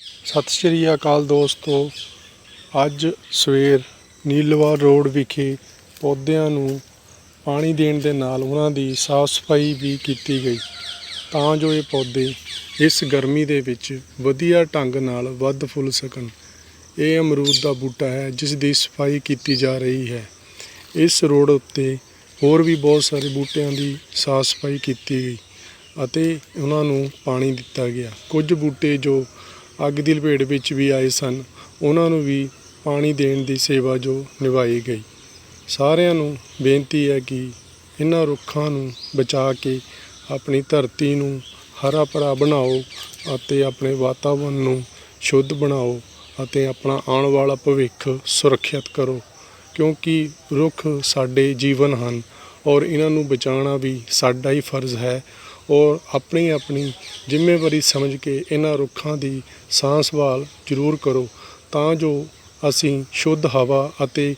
ਸਤਿ ਸ਼੍ਰੀ ਅਕਾਲ ਦੋਸਤੋ। ਅੱਜ ਸਵੇਰ ਨੀਲਵਾਰ ਰੋਡ ਵਿਖੇ ਪੌਦਿਆਂ ਨੂੰ ਪਾਣੀ ਦੇਣ ਦੇ ਨਾਲ ਉਹਨਾਂ ਦੀ ਸਾਫ਼ ਸਫ਼ਾਈ ਵੀ ਕੀਤੀ ਗਈ। ਤਾਂ ਜੋ ਇਹ ਪੌਦੇ ਇਸ ਗਰਮੀ ਦੇ ਵਿੱਚ ਵਧੀਆ ਢੰਗ ਨਾਲ ਵੱਧ ਫੁੱਲ ਸਕਣ। ਇਹ ਅਮਰੂਦ ਦਾ ਬੂਟਾ ਹੈ, ਜਿਸ ਦੀ ਸਫ਼ਾਈ ਕੀਤੀ ਜਾ ਰਹੀ ਹੈ। ਇਸ ਰੋਡ ਉੱਤੇ ਹੋਰ ਵੀ ਬਹੁਤ ਸਾਰੇ ਬੂਟਿਆਂ ਦੀ ਸਾਫ਼ ਸਫ਼ਾਈ ਕੀਤੀ ਗਈ ਅਤੇ ਉਹਨਾਂ ਨੂੰ ਪਾਣੀ ਦਿੱਤਾ ਗਿਆ। ਕੁਝ ਬੂਟੇ ਜੋ ਅੱਗ ਦੀ ਲਪੇਟ ਵਿੱਚ ਵੀ ਆਏ ਸਨ। ਉਹਨਾਂ ਨੂੰ ਵੀ ਪਾਣੀ ਦੇਣ ਦੀ ਸੇਵਾ ਜੋ ਨਿਭਾਈ ਗਈ। ਸਾਰਿਆਂ ਨੂੰ ਬੇਨਤੀ ਹੈ ਕਿ ਇਹਨਾਂ ਰੁੱਖਾਂ ਨੂੰ ਬਚਾ ਕੇ ਆਪਣੀ ਧਰਤੀ ਨੂੰ ਹਰਾ ਭਰਾ ਬਣਾਓ ਅਤੇ ਆਪਣੇ ਵਾਤਾਵਰਣ ਨੂੰ ਸ਼ੁੱਧ ਬਣਾਓ ਅਤੇ ਆਪਣਾ ਆਉਣ ਵਾਲਾ ਭਵਿੱਖ ਸੁਰੱਖਿਅਤ ਕਰੋ। ਕਿਉਂਕਿ ਰੁੱਖ ਸਾਡੇ ਜੀਵਨ ਹਨ ਔਰ ਇਹਨਾਂ ਨੂੰ ਬਚਾਉਣਾ ਵੀ ਸਾਡਾ ਹੀ ਫਰਜ਼ ਹੈ ਔਰ ਆਪਣੀ ਆਪਣੀ ਜ਼ਿੰਮੇਵਾਰੀ ਸਮਝ ਕੇ ਇਹਨਾਂ ਰੁੱਖਾਂ ਦੀ ਸਾਂਭ ਸੰਭਾਲ ਜ਼ਰੂਰ ਕਰੋ, ਤਾਂ ਜੋ ਅਸੀਂ ਸ਼ੁੱਧ ਹਵਾ ਅਤੇ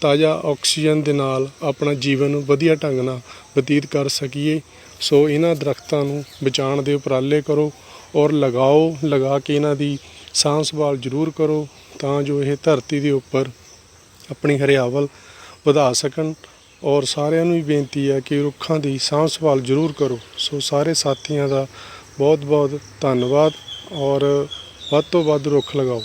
ਤਾਜ਼ਾ ਆਕਸੀਜਨ ਦੇ ਨਾਲ ਆਪਣਾ ਜੀਵਨ ਵਧੀਆ ਢੰਗ ਨਾਲ ਬਤੀਤ ਕਰ ਸਕੀਏ। ਸੋ ਇਹਨਾਂ ਦਰਖਤਾਂ ਨੂੰ ਬਚਾਉਣ ਦੇ ਉਪਰਾਲੇ ਕਰੋ ਔਰ ਲਗਾਓ, ਲਗਾ ਕੇ ਇਹਨਾਂ ਦੀ ਸਾਂਭ ਸੰਭਾਲ ਜ਼ਰੂਰ ਕਰੋ, ਤਾਂ ਜੋ ਇਹ ਧਰਤੀ ਦੇ ਉੱਪਰ ਆਪਣੀ ਹਰਿਆਵਲ ਵਧਾ ਸਕਣ ਔਰ ਸਾਰਿਆਂ ਨੂੰ ਵੀ ਬੇਨਤੀ ਹੈ ਕਿ ਰੁੱਖਾਂ ਦੀ ਸਾਂਭ ਸੰਭਾਲ ਜ਼ਰੂਰ ਕਰੋ। ਸੋ ਸਾਰੇ ਸਾਥੀਆਂ ਦਾ ਬਹੁਤ ਬਹੁਤ ਧੰਨਵਾਦ ਔਰ ਵੱਧ ਤੋਂ ਵੱਧ ਰੁੱਖ ਲਗਾਓ।